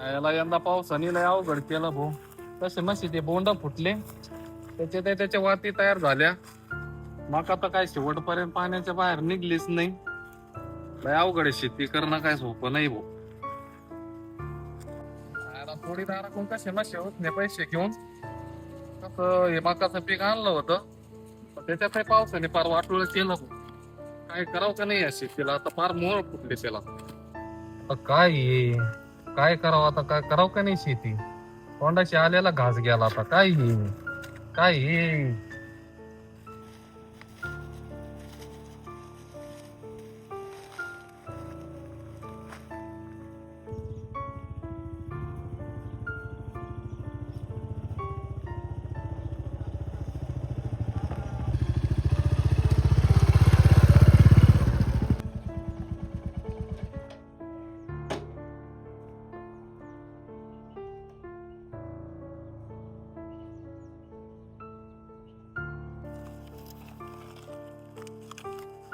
याला यंदा पावसाने लय अवघड केलं भाऊ. तसे मशी ते बोंड फुटले. त्याचे ते त्याच्या वाती तयार झाल्या. मका तर काय शेवटपर्यंत पाण्याच्या बाहेर निघलीच नाही. लय अवघड आहे शेती करणं काय सोपं नाही भाऊ. याला थोडी दाराकडून कसे मशी होत नाही पैसे घेऊन. कसं हे मकाचं पीक आणलं होतं. पण त्याच्यात काही पावसाने फार वाटोळ केलं काय करावं का नाही या शेतीला? आता फार मोळ फुटले त्याला. काय काय करावं आता? काय करावं का नाही शेती? तोंडाशी आलेला घास गेला आता. काय हे? काय हे?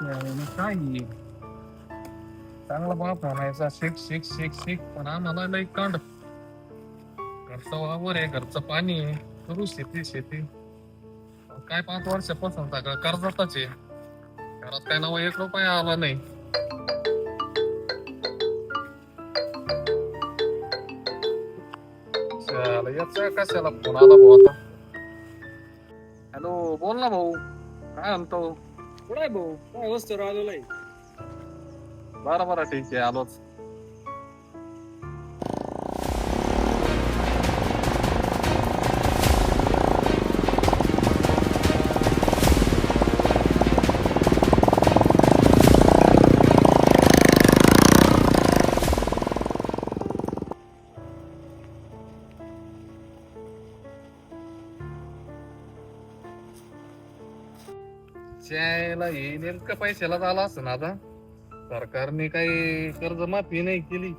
यायला काय चांगला बाप म्हणायचा शिक शिक शिक शिक पण आम्हाला लई कांड घरचं वावर आहे घरचं पाणी आहे करू शेती शेती काय पाच वर्षापासून सगळं कर्जातच आहे घरात काय नवा एक रुपया आला नाही चला, याचा कशाला फोन आला भाऊ आता हॅलो बोल ना भाऊ काय म्हणतो कुठे भाऊ? काय वस्तू आलेला आहे? बरं बरं ठीक आहे आलोच. त्याला हे नेमकं पैशाला झाला असं ना आता. सरकारने काही कर्ज माफी नाही केली.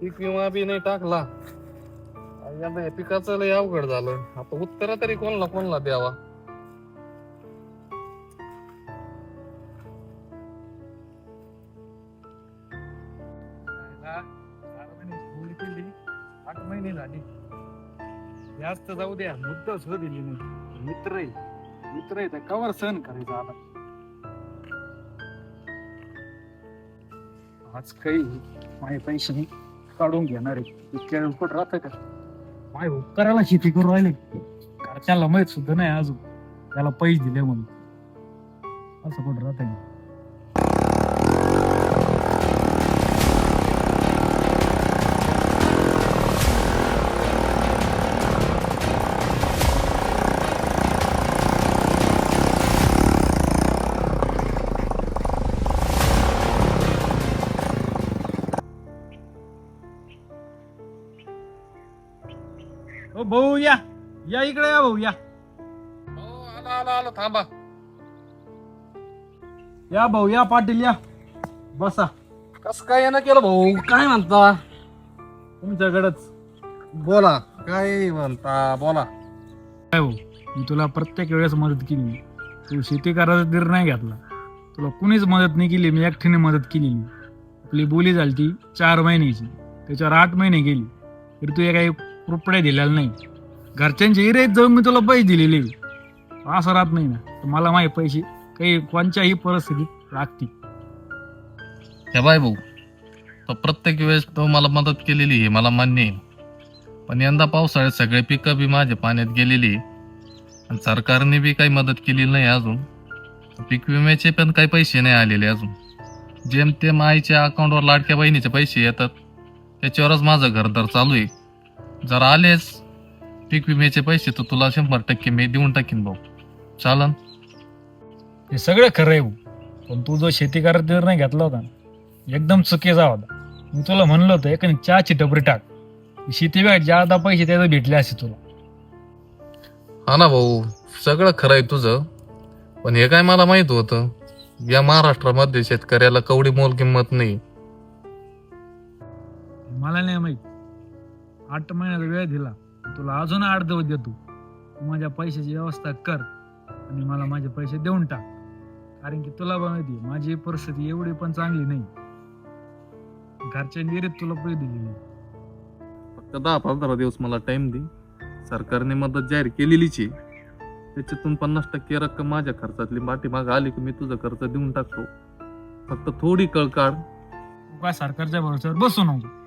पीक विमा बी नाही टाकला. आणि या पिकाचं लय अवघड झालं. आता उत्तर तरी कोणला कोणला द्यावा? आठ महिने झाली. जास्त जाऊ द्या मुद्दा शोध दिली नाही. मित्र मित्र आहे त्या कवर सहन करायचा आता. आज काही माझे पैसे मी काढून घेणार आहे. इतक्या कुठं राहतं का? माय उपकाराला करायला शेती करून राहिले. घरच्याला माहीत सुद्धा नाही अजून. त्याला पैसे दिले म्हणून. असं कुठं राहतं ओ भाऊ या. या इकडे या भाऊ या. हो आलो आलो आलो थांबा या भाऊ या पाटील या. बसा. कस काय येणं केलं भाऊ? काय म्हणता? तुमच्याकडेच. बोला. काय म्हणता? बोला. काय भाऊ मी तुला प्रत्येक वेळेस मदत केली. तू शेती करायचा निर्णय घेतला. तुला कुणीच मदत नाही केली मी एकटीने मदत केली. आपली बोली झाली ती चार महिन्याची. त्याच्यावर आठ महिने गेली. तरी तू काही रुपये दिलेला नाही. घरच्यांची इरेत जाऊन मी तुला पैसे दिलेले. असं राहत नाही ना. तर मला माझे पैसे. काही कोणत्याही परिस्थितीत लागतील हे बाय भाऊ तो प्रत्येक वेळेस तो मला मदत केलेली आहे मला मान्य आहे. पण यंदा पावसाळ्यात सगळे पिकं बी माझ्या पाण्यात गेलेली आहे. आणि सरकारने बी काही मदत केलेली नाही अजून. पीक विम्याचे पण काही पैसे नाही आलेले अजून. जेमतेम आईच्या अकाउंटवर लाडक्या बहिणीचे पैसे येतात. त्याच्यावरच माझं घरदार चालू आहे. जर आलेच पीक विम्याचे पैसे तर तुला शंभर टक्के मी देऊन टाकीन भाऊ. चालन. हे सगळं खरं आहे भाऊ. पण तू जो शेती करायचा निर्णय घेतला होता ना, एकदम चुकीचा होता. मी तुला म्हणलं होतं एका चहाची टपरी टाक. शेती बॅग जादा पैसे त्याचं भेटले असे तुला. हा ना भाऊ सगळं खरं आहे तुझं. पण हे काय मला माहीत होतं? या महाराष्ट्रामध्ये शेतकऱ्याला कवडी मोल किंमत नाही. मला नाही माहीत. आठ महिन्याचा वेळ दिला. तुला अजून आठ दिवस देतो. तू माझ्या पैशाची व्यवस्था कर आणि मला माझे पैसे देऊन टाक. कारण की तुला माहिती माझी परिस्थिती एवढी पण चांगली नाही. घरच्या विहिरीत तुला पैसे दिलेले तर दहा पंधरा दिवस मला टाइम दे. सरकारने मदत जाहीर केलेलीच आहे. त्याच्यातून पन्नास टक्के रक्कम माझ्या खर्चातली पाठीमाग आली की मी तुझं खर्च देऊन टाकतो. फक्त थोडी कळ काढ. तू काय सरकारच्या भरोश्यावर बसू नको.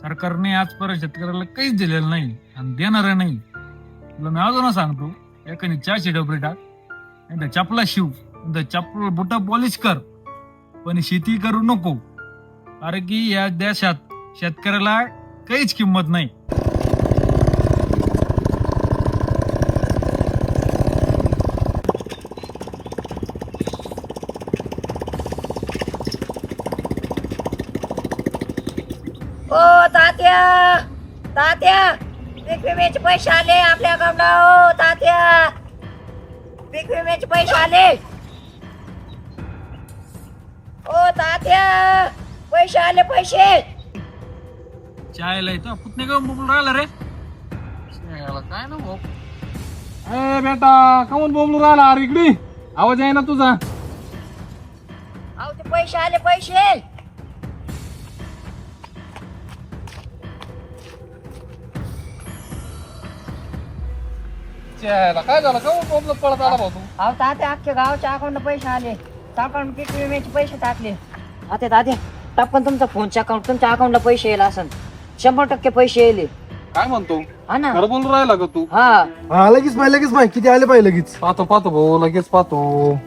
सरकारने आजपर्यंत शेतकऱ्याला काहीच दिलेलं नाही आणि देणार नाही. तुला मी अजून सांगतो एकाने चहाची डबरी टाक नाही तर चपला शिव नाही तर चपल बुटा पॉलिश कर पण शेती करू नको. कारण की या देशात शेतकऱ्याला काहीच किंमत नाही ओ तात्या तात्या पीक विम्याचे पैसे आले आपल्या अकाउंटला. ओ तात्या. पीक विम्याचे पैसे आले. ओ तात्या पैसे आले पैसे. चायला इथं पुतणे का बोलून राहिला रे. काय ना भाऊ? ए बेटा काऊन बोंबलू राहिला? अरे इकडे. आवाज आहे ना तुझा? अहो ते पैसे आले पैसे. काय झालं? काऊन बोंबलत पळत आला भाऊ तू? अहो तात्या अख्ख्या गावाच्या अकाउंटला पैसे आले. अकाउंट पीक विम्याचे पैसे टाकले. तुमचा फोनच्या अकाउंट तुमच्या अकाउंटला पैसे येईल असं शंभर टक्के पैसे येईल काय म्हणतो? हा ना. खरं बोलू राहिला का तू? हा. हा लगेच पाहिजे लगेच पाहिजे किती आले पाहिजे लगेच? पाहतो पाहतो भाऊ लगेच पाहतो.